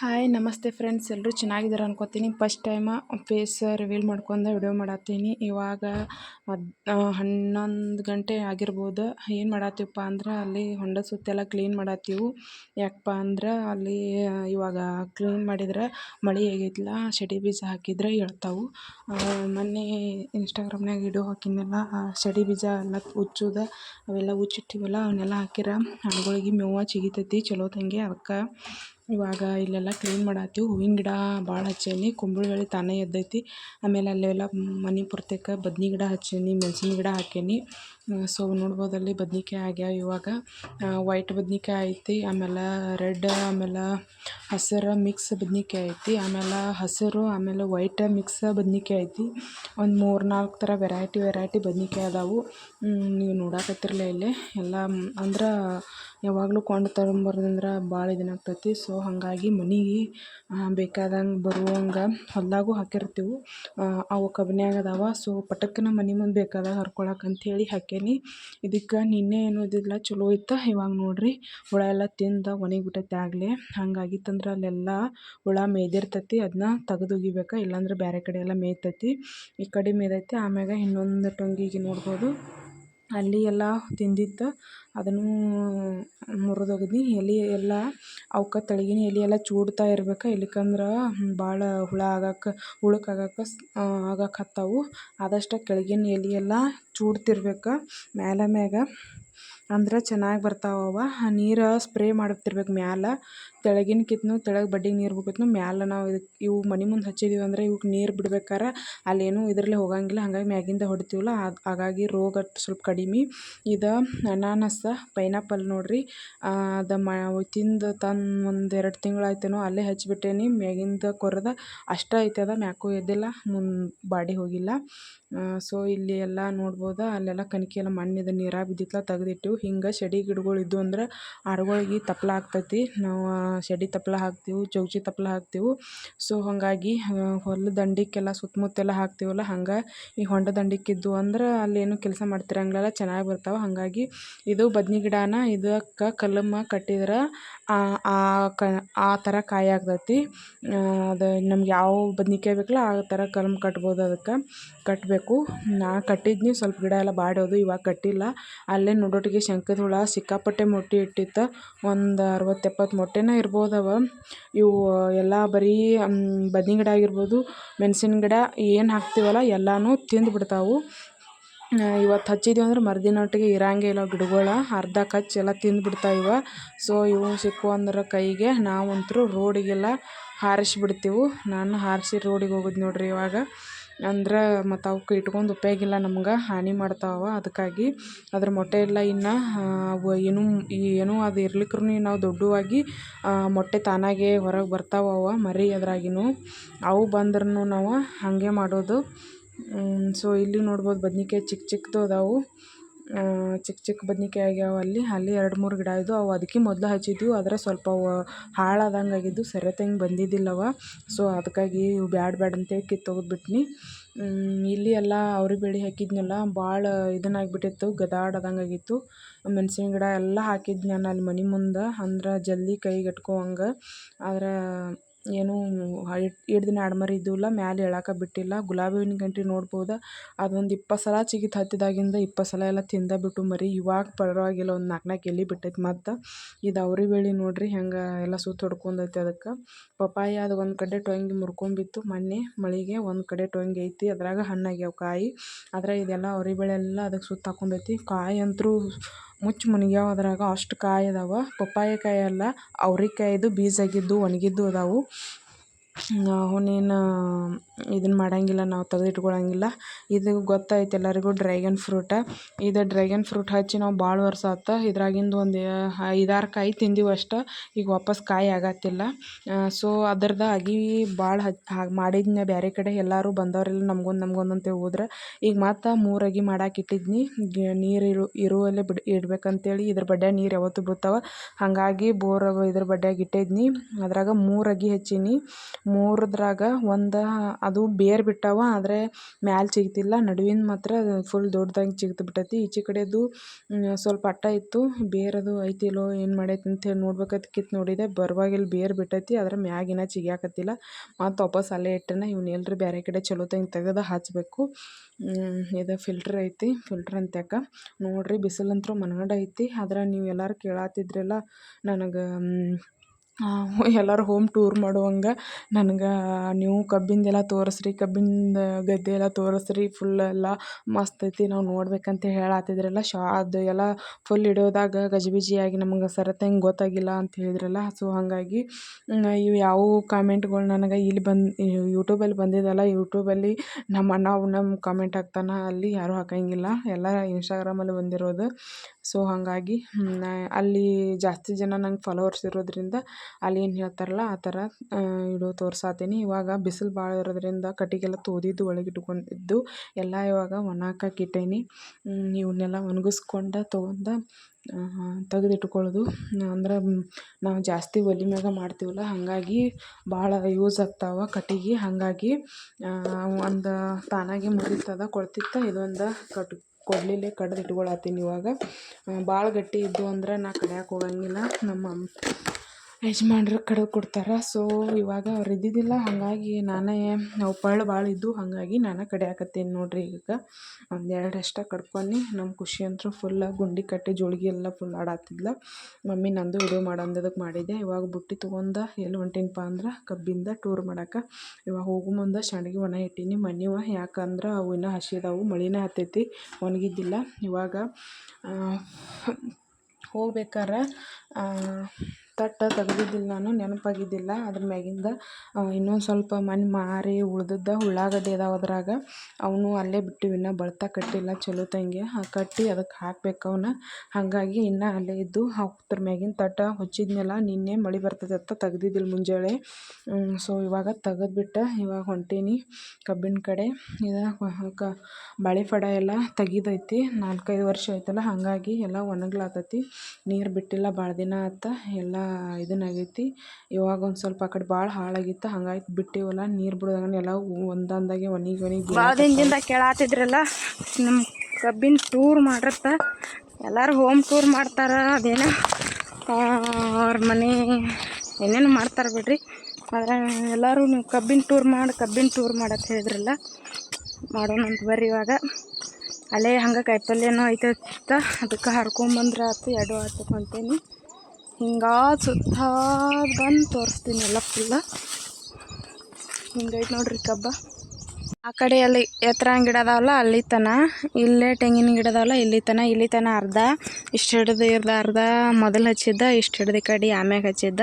Hi ನಮಸ್ತೆ friends ಎಲ್ಲರೂ ಚೆನ್ನಾಗಿದ್ದಾರೆ ಅನ್ಕೋತೀನಿ. ಫಸ್ಟ್ ಟೈಮ ಫೇಸ್ ರಿವೀಲ್ ಮಾಡ್ಕೊಂಡು ವಿಡಿಯೋ ಮಾಡತ್ತೀನಿ. ಇವಾಗ ಹನ್ನೊಂದು ಗಂಟೆ ಆಗಿರ್ಬೋದು. ಏನು ಮಾಡತ್ತೀವಪ್ಪ ಅಂದ್ರೆ ಅಲ್ಲಿ ಹೊಂಡ ಸುತ್ತೆಲ್ಲ ಕ್ಲೀನ್ ಮಾಡತ್ತೀವಿ. ಯಾಕಪ್ಪ ಅಂದ್ರೆ ಅಲ್ಲಿ ಇವಾಗ ಕ್ಲೀನ್ ಮಾಡಿದ್ರೆ ಮಳೆ ಆಗೈತಿಲ್ಲ ಶಡಿ ಬೀಜ ಹಾಕಿದ್ರೆ ಹೇಳ್ತಾವು ಮೊನ್ನೆ ಇನ್ಸ್ಟಾಗ್ರಾಮ್ನಾಗ ವಿಡಿಯೋ ಹಾಕಿದ್ನೆಲ್ಲ ಶಡಿ ಬೀಜ ಎಲ್ಲ ಉಚ್ಚುದ ಅವೆಲ್ಲ ಉಚ್ಚಿಟ್ಟಿವಲ್ಲ ಅವನ್ನೆಲ್ಲ ಹಾಕಿರ ಹಣ್ಣುಗಳಿಗೆ ಮೇವು ಚಿಗಿತೈತಿ ತಂಗಿ, ಅದಕ್ಕೆ ಇವಾಗ ಇಲ್ಲೆಲ್ಲ ಕ್ಲೀನ್ ಮಾಡತ್ತೀವಿ ಹೂವಿನ ಗಿಡ ಭಾಳ ಹಚ್ಚೇನಿ ಕುಂಬಳಬಳ್ಳಿ ತಾನೇ ಎದ್ದೈತಿ. ಆಮೇಲೆ ಅಲ್ಲೆಲ್ಲ ಮನೆ ಪುರ್ತಕ್ಕೆ ಬದ್ನೆ ಗಿಡ ಹಚ್ಚೇನಿ, ಮೆಣ್ಸಿನ ಗಿಡ ಹಾಕೇನಿ. ಸೊ ನೋಡ್ಬೋದು ಅಲ್ಲಿ ಬದ್ನಿಕಾಯಿ ಆಗ್ಯಾವ ಇವಾಗ. ವೈಟ್ ಬದ್ನಿಕಾಯಿ ಐತಿ, ಆಮೇಲೆ ರೆಡ್ ಆಮೇಲೆ ಹಸಿರು ಮಿಕ್ಸ್ ಬದ್ನಿಕಾಯಿ ಐತಿ, ಆಮೇಲೆ ಹಸಿರು, ಆಮೇಲೆ ವೈಟ್ ಮಿಕ್ಸ್ ಬದ್ನಿಕಾಯಿ ಐತಿ. ಒಂದು ಮೂರು ನಾಲ್ಕು ಥರ ವೆರೈಟಿ ವೆರೈಟಿ ಬದ್ನಿಕಾಯಿ ಅದಾವು. ನೀವು ನೋಡಕತ್ತಿರಲ್ಲ ಇಲ್ಲಿ. ಎಲ್ಲ, ಅಂದ್ರೆ ಯಾವಾಗಲೂ ಕೊಂಡು ತಗೊಂಬರೋದಂದ್ರೆ ಭಾಳ ಇದನ್ನ ಆಗ್ತೈತಿ. ಸೊ ಹಾಗಾಗಿ ಮನೆಗೆ ಬೇಕಾದಂಗೆ ಬರುವಂಗೆ ಹೊಲದಾಗೂ ಹಾಕಿರ್ತೀವಿ. ಅವು ಕಬ್ಬಿನಾಗ ಅದಾವ. ಸೊ ಪಟಕ್ಕನ ಮನೆ ಮುಂದೆ ಬೇಕಾದಾಗ ಹರ್ಕೊಳಕ್ಕೆ ಅಂಥೇಳಿ ಹಾಕೇನಿ ಇದಕ್ಕೆ ನಿನ್ನೆ ಏನು ಇದ್ದಿಲ್ಲ ಚಲೋ ಇತ್ತು. ಇವಾಗ ನೋಡಿರಿ ಹುಳ ಎಲ್ಲ ತಿಂದು ಒಣಗಿಬಿಟ್ಟೈತೆ ಆಗಲೇ. ಹಂಗಾಗಿತ್ತಂದ್ರೆ ಅಲ್ಲೆಲ್ಲ ಹುಳ ಮೇಯ್ದಿರ್ತೈತಿ ಅದನ್ನ ತೆಗ್ದು ಒಗಿಬೇಕು ಇಲ್ಲಾಂದ್ರೆ ಬೇರೆ ಕಡೆ ಎಲ್ಲ ಮೇಯ್ತೈತಿ. ಈ ಕಡೆ ಮೇಯ್ದೈತಿ ಆಮ್ಯಾಗ ಇನ್ನೊಂದು ಟೊಂಗಿಗೆ ನೋಡ್ಬೋದು. ಅಲ್ಲಿ ಎಲ್ಲ ತಿಂದಿತ್ತು. ಅದನ್ನು ಮುರಿದೊಗ್ದು ಎಲೆ ಎಲ್ಲ ಅವಕ್ಕೆ ತಳಗಿನ. ಎಲೆ ಎಲ್ಲ ಚೂಡ್ತಾ ಇರ್ಬೇಕು. ಇಲ್ಲಿಕಂದ್ರೆ ಭಾಳ ಹುಳ ಆಗಕ್ಕೆ ಹುಳಕ್ಕೆ ಆಗಕ್ಕೆ ಆಗಕ್ಕೆ ಹತ್ತವು. ಆದಷ್ಟು ಕೆಳಗಿನ ಎಲೆ ಎಲ್ಲ ಚೂಡ್ತಿರ್ಬೇಕು. ಮ್ಯಾಲ ಮ್ಯಾಗ ಅಂದ್ರೆ ಚೆನ್ನಾಗಿ ಬರ್ತಾವೆ ಅವ ನೀರು ಸ್ಪ್ರೇ ಮಾಡ್ತಿರ್ಬೇಕು ಮ್ಯಾಲೆ. ಕೆಳಗಿನ್ಕಿತ್ನು ತೆಳಗೆ ಬಡ್ಡಿಗೆ ನೀರು ಬಿಡ್ಬೇಕಂದ್ರೆ ಮ್ಯಾಲೆ ನಾವು ಇದಕ್ಕೆ ಇವು ಮನೆ ಮುಂದೆ ಹಚ್ಚಿದೀವಿ ಅಂದರೆ ಇವಕ್ಕೆ ನೀರು ಬಿಡ್ಬೇಕಾರೆ. ಅಲ್ಲೇನು ಇದರಲ್ಲೇ ಹೋಗಂಗಿಲ್ಲ, ಹಾಗಾಗಿ ಮ್ಯಾಗಿಂದ ಹೊಡಿತೀವಲ್ಲ. ಹಾಗಾಗಿ ರೋಗ ಸ್ವಲ್ಪ ಕಡಿಮೆ. ಇದು ಅನಾನಸ, ಪೈನಾಪಲ್ ನೋಡಿರಿ. ಅದು ಮ ತಿಂದು ತಂದು ಒಂದು ಎರಡು ತಿಂಗಳಾಯ್ತೇನೋ ಅಲ್ಲೇ ಹಚ್ಚಿಬಿಟ್ಟೇನಿ ಮ್ಯಾಗಿಂದ ಕೊರೆದ ಅಷ್ಟೇ ಐತೆ ಅದ, ಮ್ಯಾಕು ಎದ್ದಿಲ್ಲ, ಮುಂದೆ ಬಾಡಿ ಹೋಗಿಲ್ಲ. ಸೊ ಇಲ್ಲಿ ಎಲ್ಲ ನೋಡ್ಬೋದು, ಅಲ್ಲೆಲ್ಲ ಕಣಿಕೆ ಎಲ್ಲ ಮಣ್ಣಿದ ನೀರಾಗ ಬಿದ್ದಿತ್ತಲ್ಲ ತೆಗೆದಿಟ್ಟು ಹಿಂಗೆ ಶೆಡಿ ಗಿಡಗಳು ಇದ್ವು ಅಂದ್ರೆ ಆಡುಗಳಿಗೆ ತಪ್ಪಲ ಆಗ್ತೈತಿ. ನಾವು ಶೆಡಿ ತಪ್ಪಲ ಹಾಕ್ತೀವಿ, ಚೌಚಿ ತಪ್ಪಲ ಹಾಕ್ತೀವಿ. ಸೊ ಹಾಗಾಗಿ ಹೊಲದ ದಂಡಿಗೆಲ್ಲ ಸುತ್ತಮುತ್ತೆಲ್ಲ ಹಾಕ್ತೀವಲ್ಲ, ಹಂಗೆ ಈ ಹೊಂಡ ದಂಡಿಕ್ಕಿದ್ವು ಅಂದ್ರೆ ಅಲ್ಲೇನು ಕೆಲಸ ಮಾಡ್ತಿರಂಗಿಲ್ಲ ಚೆನ್ನಾಗಿ ಬರ್ತಾವೆ. ಹಾಗಾಗಿ, ಇದು ಬದ್ನೆ ಗಿಡನ ಇದಕ್ಕೆ ಕಲ್ಲಮ್ಮ ಕಟ್ಟಿದ್ರೆ ಆ ಆ ಥರ ಕಾಯಿ ಆಗ್ತೈತಿ. ಅದು ನಮ್ಗೆ ಯಾವ ಬದ್ನಿಕಾಯಿ ಬೇಕಲ್ಲ ಆ ಥರ ಕಲ್ಮ್ ಕಟ್ಬೋದು ಅದಕ್ಕೆ. ಕಟ್ಟಬೇಕು ನಾ ಕಟ್ಟಿದ್ನಿ, ಸ್ವಲ್ಪ ಗಿಡ ಎಲ್ಲ ಬಾಡೋದು, ಇವಾಗ ಕಟ್ಟಿಲ್ಲ. ಅಲ್ಲೇ ನೋಡೋಟಿಗೆ ಶಂಕದ ಹುಳ ಸಿಕ್ಕಾಪಟ್ಟೆ ಮೊಟ್ಟೆ ಇಟ್ಟಿತ್ತು. ಒಂದು ಅರವತ್ತು ಎಪ್ಪತ್ತು ಮೊಟ್ಟೆನೇ ಇರ್ಬೋದವ. ಇವು ಎಲ್ಲ ಬರೀ ಬದ್ನೆ ಗಿಡ ಆಗಿರ್ಬೋದು, ಮೆಣ್ಸಿನ ಗಿಡ ಏನು ಹಾಕ್ತೀವಲ್ಲ, ಎಲ್ಲನೂ ತಿಂದು ಬಿಡ್ತಾವೆ ಇವತ್ತು ಹಚ್ಚಿದ್ದೀವಿ ಅಂದ್ರೆ ಮರುದಿನೊಟ್ಟಿಗೆ ಇರಂಗೇ ಇಲ್ಲ ಗಿಡಗಳು, ಅರ್ಧ ಕಚ್ಚಿ ಎಲ್ಲ ತಿಂದು ಬಿಡ್ತಾವೆ ಸೊ ಇವು ಸಿಕ್ಕು ಅಂದ್ರೆ ಕೈಗೆ ನಾವಂತೂ ರೋಡಿಗೆಲ್ಲ ಹಾರಿಸ್ಬಿಡ್ತೀವಿ. ನಾನು ಹಾರಿಸಿ ರೋಡಿಗೆ ಹೋಗೋದು ನೋಡಿರಿ ಇವಾಗ. ಅಂದ್ರೆ ಮತ್ತು ಅವಕ್ಕೆ ಇಟ್ಕೊಂಡು ಉಪಯೋಗಿಲ್ಲ ನಮ್ಗೆ, ಹಾನಿ ಮಾಡ್ತಾವೆ ಅದಕ್ಕಾಗಿ ಅದ್ರ ಮೊಟ್ಟೆ ಎಲ್ಲ ಇನ್ನು ಏನು ಏನು ಏನೂ ಅದು ಇರ್ಲಿಕ್ರೂ ನಾವು ದೊಡ್ಡವಾಗಿ ಮೊಟ್ಟೆ ತಾನಾಗೆ ಹೊರಗೆ ಬರ್ತಾವೆ ಅವು ಮರಿ ಅದ್ರಾಗಿನೂ. ಅವು ಬಂದ್ರೂ ನಾವು ಹಾಗೆ ಮಾಡೋದು. ಸೊ ಇಲ್ಲಿ ನೋಡ್ಬೋದು ಬದ್ನಿಕಾಯಿ ಚಿಕ್ಕ ಚಿಕ್ಕದು ಅದಾವು. ಚಿಕ್ಕ ಚಿಕ್ಕ ಬದ್ನಿಕಾಯಿ ಆಗ್ಯಾವ ಅಲ್ಲಿ. ಅಲ್ಲಿ ಎರಡು ಮೂರು ಗಿಡ ಇದ್ದವು ಅವು ಅದಕ್ಕೆ ಮೊದಲು ಹಚ್ಚಿದ್ವು. ಆದರೆ ಸ್ವಲ್ಪ ಹಾಳಾದಂಗೆ ಆಗಿದ್ದು ಸರಿಯಾದಂಗೆ ಬಂದಿದ್ದಿಲ್ಲ ಅವ ಸೊ ಅದಕ್ಕಾಗಿ ಇವು ಬ್ಯಾಡ ಬ್ಯಾಡ ಅಂತೇಳಿ ಕಿತ್ತೋಗ್ಬಿಟ್ನಿ ಇಲ್ಲಿ ಎಲ್ಲ ಅವ್ರಿ ಬೆಳೆ ಹಾಕಿದ್ನಲ್ಲ ಭಾಳ ಇದನ್ನಾಗಿಬಿಟ್ಟಿತ್ತು, ಗದಾಡದಂಗೆ ಆಗಿತ್ತು. ಮೆಣಸಿನ ಗಿಡ ಎಲ್ಲ ಹಾಕಿದ್ನಿ ನಾನು ಅಲ್ಲಿ ಮನೆ ಮುಂದೆ. ಅಂದ್ರೆ ಜಲ್ದಿ ಕೈಗೆಟ್ಕೋ ಎಟ್ಕೋವಂಗೆ ಆದ್ರೆ ಏನೂ ಎರಡು ದಿನ ಇದ್ದೂ ಇಲ್ಲ, ಮ್ಯಾಲೆ ಏಳಕ್ಕೆ ಬಿಟ್ಟಿಲ್ಲ. ಗುಲಾಬಿ ಹೂವಿನ ಗಂಟಿ ನೋಡ್ಬೋದು? ಅದೊಂದು ಇಪ್ಪತ್ತು ಸಲ ಚಿಗಿತು ಹತ್ತಿದಾಗಿಂದ ಇಪ್ಪತ್ತು ಸಲ ಎಲ್ಲ ತಿಂದ ಬಿಟ್ಟು ಮರಿ. ಇವಾಗ ಪರವಾಗಿಲ್ಲ, ಒಂದು ನಾಲ್ಕು ನಾಲ್ಕು ಎಲೆ ಬಿಟ್ಟೈತೆ ಮತ್ತು. ಇದು ಅವ್ರಿ ಬೆಳೆ ನೋಡಿರಿ ಹೆಂಗೆ ಎಲ್ಲ ಸುತ್ತ ಹೊಡ್ಕೊಂಡೈತೆ ಅದಕ್ಕೆ. ಪಪ್ಪಾಯಿ ಅದು ಒಂದು ಕಡೆ ಟೊಂಗಿ ಮುರ್ಕೊಂಬಿತ್ತು. ಮೊನ್ನೆ ಮಳೆಗೆ ಒಂದು ಕಡೆ ಟೊಂಗಿ ಐತಿ. ಅದ್ರಾಗ ಹಣ್ಣಾಗ್ಯಾವ ಕಾಯಿ. ಆದರೆ ಇದೆಲ್ಲ ಅವ್ರಿ ಬೆಳೆ ಎಲ್ಲ ಅದಕ್ಕೆ ಸುತ್ತ ಹಾಕೊಂಡೈತಿ. ಕಾಯಿ ಅಂತೂ ಮುಚ್ಚಿ ಮುನಿಗ್ಯಾವ ಅದ್ರಾಗ ಅಷ್ಟು ಕಾಯಿ ಅದಾವ. ಪಪ್ಪಾಯ ಕಾಯಿ ಅಲ್ಲ ಅವ್ರೆಕಾಯಿದು ಬೀಜ ಆಗಿದ್ದು ಒಣಗಿದ್ದು ಅದಾವು. ಅವನ್ನೇನು ಇದನ್ನ ಮಾಡಂಗಿಲ್ಲ, ನಾವು ತೆಗೆದಿಟ್ಕೊಳಂಗಿಲ್ಲ. ಇದು ಗೊತ್ತೈತೆ ಎಲ್ಲರಿಗೂ ಡ್ರ್ಯಾಗನ್ ಫ್ರೂಟ. ಇದು ಡ್ರ್ಯಾಗನ್ ಫ್ರೂಟ್ ಹಚ್ಚಿ ನಾವು ಭಾಳ ವರ್ಷ ಆತು. ಇದ್ರಾಗಿಂದು ಒಂದು ಐದಾರು ಕಾಯಿ ತಿಂದೀವಿ ಅಷ್ಟೆ. ಈಗ ವಾಪಸ್ ಕಾಯಿ ಆಗತ್ತಿಲ್ಲ. ಸೊ ಅದ್ರದ್ದು ಅಗಿ ಭಾಳ ಹಾಗೆ ಮಾಡಿದ್ನ ಬೇರೆ ಕಡೆ ಎಲ್ಲರೂ ಬಂದವರೆಲ್ಲ ನಮ್ಗೊಂದು ನಮ್ಗೊಂದು ಅಂತೇಳಿ ಹೋದ್ರೆ. ಈಗ ಮತ್ತೆ ಮೂರು ಅಗಿ ಇಟ್ಟಿದ್ನಿ. ನೀರು ಇರು, ಇರುವಲ್ಲೇ ಬಿಡ್, ಇಡ್ಬೇಕಂತೇಳಿ ಇದ್ರ ಬಡ್ಡ್ಯಾಗ ನೀರು ಯಾವತ್ತೂ ಬೀಳ್ತಾವೆ. ಹಾಗಾಗಿ ಬೋರ್ ಇದ್ರ ಬಡ್ಡ್ಯಾಗ ಇಟ್ಟಿದ್ನಿ. ಅದ್ರಾಗ ಮೂರು ಅಗಿ ಹಚ್ಚೀನಿ. ಮೂರದ್ರಾಗ ಒಂದು ಅದು ಬೇರು ಬಿಟ್ಟಾವ, ಆದರೆ ಮ್ಯಾಲೆ ಚಿಗ್ತಿಲ್ಲ. ನಡುವಿನ ಮಾತ್ರ ಫುಲ್ ದೊಡ್ದಾಗಿ ಚಿಗ್ದು ಬಿಟ್ಟೈತಿ ಈಚೆ ಕಡೆದು ಸ್ವಲ್ಪ ಅಟ್ಟ ಇತ್ತು. ಬೇರದು ಐತಿಲ್ಲೋ ಏನು ಮಾಡೈತಿ ಅಂತೇಳಿ ನೋಡ್ಬೇಕಂತ ಕಿತ್ತು ನೋಡಿದೆ. ಬರುವಾಗ ಇಲ್ಲಿ ಬೇರು ಬಿಟ್ಟೈತಿ ಅದ್ರ ಮ್ಯಾಗಿನ ಚಿಗ್ಯಾಕತ್ತಿಲ್ಲ. ಮತ್ತು ವಾಪಸ್ ಅಲ್ಲೇ ಇಟ್ಟನ. ಇವ್ನ ಎಲ್ರಿ ಬೇರೆ ಕಡೆ ಚಲೋತಂಗೆ ತೆಗೆದು ಹಚ್ಚಬೇಕು ಇದು ಫಿಲ್ಟ್ರ್ ಐತಿ. ಫಿಲ್ಟ್ರ್ ಅಂತ್ಯಾಕ. ನೋಡ್ರಿ ಬಿಸಿಲಂತೂ ಮನಗಂಡ ಐತಿ. ಆದ್ರೆ ನೀವು ಎಲ್ಲರೂ ಕೇಳಾತಿದ್ರಲ್ಲ ನನಗೆ ಎಲ್ಲರೂ ಹೋಮ್ ಟೂರ್ ಮಾಡುವಂಗೆ ನನ್ಗೆ ನೀವು ಕಬ್ಬಿಂದೆಲ್ಲ ತೋರಿಸ್ರಿ, ಕಬ್ಬಿಂದು ಗದ್ದೆ ಎಲ್ಲ ತೋರಿಸ್ರಿ ಫುಲ್ ಎಲ್ಲ ಮಸ್ತ್ ಐತಿ ನಾವು ನೋಡ್ಬೇಕಂತ ಹೇಳಾತಿದ್ರಲ್ಲ ಶಾ, ಅದು ಎಲ್ಲ ಫುಲ್ ಹಿಡಿಯೋದಾಗ ಗಜಿಬಿಜಿಯಾಗಿ ನಮಗೆ ಸರತ್ತಂಗೆ ಗೊತ್ತಾಗಿಲ್ಲ ಅಂತ ಹೇಳಿದ್ರಲ್ಲ ಸೊ ಹಾಗಾಗಿ ಇವು ಯಾವುವು ಕಾಮೆಂಟ್ಗಳು ನನಗೆ ಇಲ್ಲಿ ಬಂದು ಯೂಟ್ಯೂಬಲ್ಲಿ ಬಂದಿದ್ದಲ್ಲ ಯೂಟ್ಯೂಬಲ್ಲಿ ನಮ್ಮ ಅಣ್ಣ ನಮ್ಮ ಕಾಮೆಂಟ್ ಹಾಕ್ತಾನೆ ಅಲ್ಲಿ ಯಾರೂ ಹಾಕಂಗಿಲ್ಲ, ಎಲ್ಲ ಇನ್ಸ್ಟಾಗ್ರಾಮಲ್ಲಿ ಬಂದಿರೋದು. ಸೊ ಹಾಗಾಗಿ ಅಲ್ಲಿ ಜಾಸ್ತಿ ಜನ ನಂಗೆ ಫಾಲೋವರ್ಸ್ ಇರೋದ್ರಿಂದ ಅಲ್ಲಿ ಏನು ಹೇಳ್ತಾರಲ್ಲ, ಆ ಥರ ಇಡೋ ತೋರ್ಸಾತೀನಿ. ಇವಾಗ ಬಿಸಿಲು ಭಾಳ ಇರೋದ್ರಿಂದ ಕಟ್ಟಿಗೆಲ್ಲ ತೋದಿದ್ದು ಒಳಗೆ ಇಟ್ಕೊಂಡಿದ್ದು ಎಲ್ಲ ಇವಾಗ ಒಣ ಇಟ್ಟೇನಿ ಇವನ್ನೆಲ್ಲ ಒಣಗಿಸ್ಕೊಂಡು ತೊಗೊಂಡು ತೆಗೆದಿಟ್ಕೊಳ್ಳೋದು. ಅಂದ್ರೆ, ನಾವು ಜಾಸ್ತಿ ಒಲೆ ಮ್ಯಾಗ ಮಾಡ್ತೀವಲ್ಲ, ಹಾಗಾಗಿ ಭಾಳ ಯೂಸ್ ಆಗ್ತಾವೆ ಕಟ್ಟಿಗೆ. ಹಾಗಾಗಿ ಒಂದು ತಾನಾಗೆ ಮುರಿತದ ಕೊಳ್ತಿತ್ತು ಇದೊಂದು ಕಟ್ ಕೊಡಲಿಲ್ಲೇ ಕಡ್ದು ಇಟ್ಕೊಳತ್ತೀನಿ ಇವಾಗ. ಭಾಳ ಗಟ್ಟಿ ಇದ್ದು ಅಂದ್ರೆ ನಾ ಕಡಿಯಕ್ಕೆ ಹೋಗಂಗಿಲ್ಲ. ನಮ್ಮ ಯಜಮಾನ್ರು ಕಡ್ದು ಕೊಡ್ತಾರೆ. ಸೊ ಇವಾಗ ಅವ್ರು ಇದ್ದಿದ್ದಿಲ್ಲ. ಹಾಗಾಗಿ ನಾನೇ, ನಾವು ಪಳ್ಳು ಭಾಳ ಇದ್ದು ಹಾಗಾಗಿ ನಾನೇ ಕಡಿಯಾಕತ್ತೀನಿ ನೋಡಿರಿ ಈಗ. ಒಂದು ಎರಡು ಅಷ್ಟೇ ಕಡ್ಕೊಂಡು ನಮ್ಮ ಖುಷಿ ಅಂತೂ ಫುಲ್ಲ ಗುಂಡಿ ಕಟ್ಟಿ, ಜೋಳಿಗೆ ಎಲ್ಲ ಫುಲ್ ಆಡಾತಿದ್ಲ ಮಮ್ಮಿ ನಂದು ವಿಡಿಯೋ ಮಾಡೋದಕ್ಕೆ ಮಾಡಿದ್ದೆ ಇವಾಗ ಬುಟ್ಟಿ ತೊಗೊಂಡು ಎಲ್ಲಿ ಹೊಂಟೀನಪ್ಪ ಅಂದ್ರೆ ಕಬ್ಬಿಂದ ಟೂರ್ ಮಾಡಕ್ಕೆ ಇವಾಗ ಹೋಗೋ ಮುಂದೆ ಸಣ್ಣಗೆ ಒಣ ಇಟ್ಟೀನಿ, ಮನೆವ ಯಾಕಂದ್ರೆ ಅವು ಇನ್ನೂ ಹಸಿದಾವು ಮಳೆನೇ ಹತ್ತೈತಿ, ಒಣಗಿದ್ದಿಲ್ಲ. ಇವಾಗ ಹೋಗ್ಬೇಕಾರೆ ತಟ್ಟೆ ತೆಗ್ದಿದ್ದಿಲ್ಲ ನಾನು, ನೆನಪಾಗಿದ್ದಿಲ್ಲ. ಅದ್ರ ಮ್ಯಾಗಿಂದ ಇನ್ನೊಂದು ಸ್ವಲ್ಪ ಮಣ್ಣು ಮಾರಿ ಉಳ್ದದ್ದ ಉಳ್ಳಾಗಡ್ಡಿ ಅದಾವ ಅದ್ರಾಗ. ಅವನು ಅಲ್ಲೇ ಬಿಟ್ಟಿವಿ ಇನ್ನೂ ಬಳ್ತ ಕಟ್ಟಿಲ್ಲ ಚಲೋತ್ತಂಗೆ ಕಟ್ಟಿ ಅದಕ್ಕೆ ಹಾಕ್ಬೇಕು ಅವನ್ನ ಹಾಗಾಗಿ ಇನ್ನೂ ಅಲ್ಲೇ ಇದ್ದು ಹಾಕ್ತ್ರ ಮ್ಯಾಗಿನ ತಟ್ಟ ಹೊಚ್ಚಿದ್ನೆಲ್ಲ, ನಿನ್ನೆ ಮಳೆ ಅಂತ ತೆಗ್ದಿದ್ದಿಲ್ಲ ಮುಂಜಾನೆ ಸೊ ಇವಾಗ ತೆಗೆದ್ಬಿಟ್ಟು, ಇವಾಗ ಹೊಂಟೀನಿ ಕಬ್ಬಿನ ಕಡೆ. ಇದು ಬಳೆ ಬಾಳೆಪಡ ಎಲ್ಲ ತೆಗಿದೈತಿ. ನಾಲ್ಕೈದು ವರ್ಷ ಆಯ್ತಲ್ಲ, ಹಾಗಾಗಿ ಎಲ್ಲ ಒಣಗ್ಲಾತೈತಿ ನೀರು ಬಿಟ್ಟಿಲ್ಲ ಭಾಳ ದಿನ ಆತ. ಎಲ್ಲ ಇದನ್ನಾಗೈತಿ. ಇವಾಗ ಒಂದು ಸ್ವಲ್ಪ ಆ ಕಡೆ ಭಾಳ ಹಾಳಾಗಿತ್ತು ಹಂಗಾಗಿ ಬಿಟ್ಟಿವಲ್ಲ ನೀರು ಬಿಡೋದಾಗ ಎಲ್ಲ ಒಂದೊಂದಾಗೆ ಒಣಗಿ ಒಣಗಿ ಭಾಳ ದಿನದಿಂದ ಕೇಳಾತಿದ್ರಲ್ಲ ನಮ್ಮ ಕಬ್ಬಿನ ಟೂರ್ ಮಾಡ್ರತ್ತ ಎಲ್ಲರೂ ಹೋಮ್ ಟೂರ್ ಮಾಡ್ತಾರೆ ಅದೇನ? ಅವ್ರ ಮನೆ ಏನೇನು ಮಾಡ್ತಾರೆ ಬಿಡ್ರಿ. ಆದರೆ ಎಲ್ಲರೂ ನೀವು ಕಬ್ಬಿನ ಟೂರ್ ಮಾಡಿ ಕಬ್ಬಿನ ಟೂರ್ ಮಾಡತ್ತೆ ಹೇಳಿದ್ರಲ್ಲ ಮಾಡೋಣ ಅಂತ ಬರ್ರಿ ಇವಾಗ. ಅಲ್ಲೇ ಹಂಗೆ ಕಾಯಿಪಲ್ಯನೂ ಐತೆ ಅದಕ್ಕೆ ಹರ್ಕೊಂಬಂದ್ರೆ ಆತು ಎರಡು ಅಂತೇನಿ. ಹಿಂಗೆ ಸುತ್ತ ಬಂದು ತೋರಿಸ್ತೀನಿ ಎಲ್ಲ ಫುಲ್ಲ ಹಿಂಗೈತೆ ನೋಡ್ರಿ ಕಬ್ಬ. ಆ ಕಡೆ ಅಲ್ಲಿ ಎತ್ತರ ಗಿಡ ಅದಾವಲ್ಲ, ಅಲ್ಲಿ ತನ. ಇಲ್ಲೇ ತೆಂಗಿನ ಗಿಡ ಅದಾವಲ್ಲ, ಇಲ್ಲಿ ತನ ಇಲ್ಲಿ ತನ ಅರ್ಧ. ಇಷ್ಟು ಹಿಡ್ದು ಇರ್ದ ಅರ್ಧ ಮೊದಲು ಹಚ್ಚಿದ್ದ, ಇಷ್ಟು ಹಿಡ್ದು ಕಡಿ ಆಮ್ಯಾಗ ಹಚ್ಚಿದ್ದ.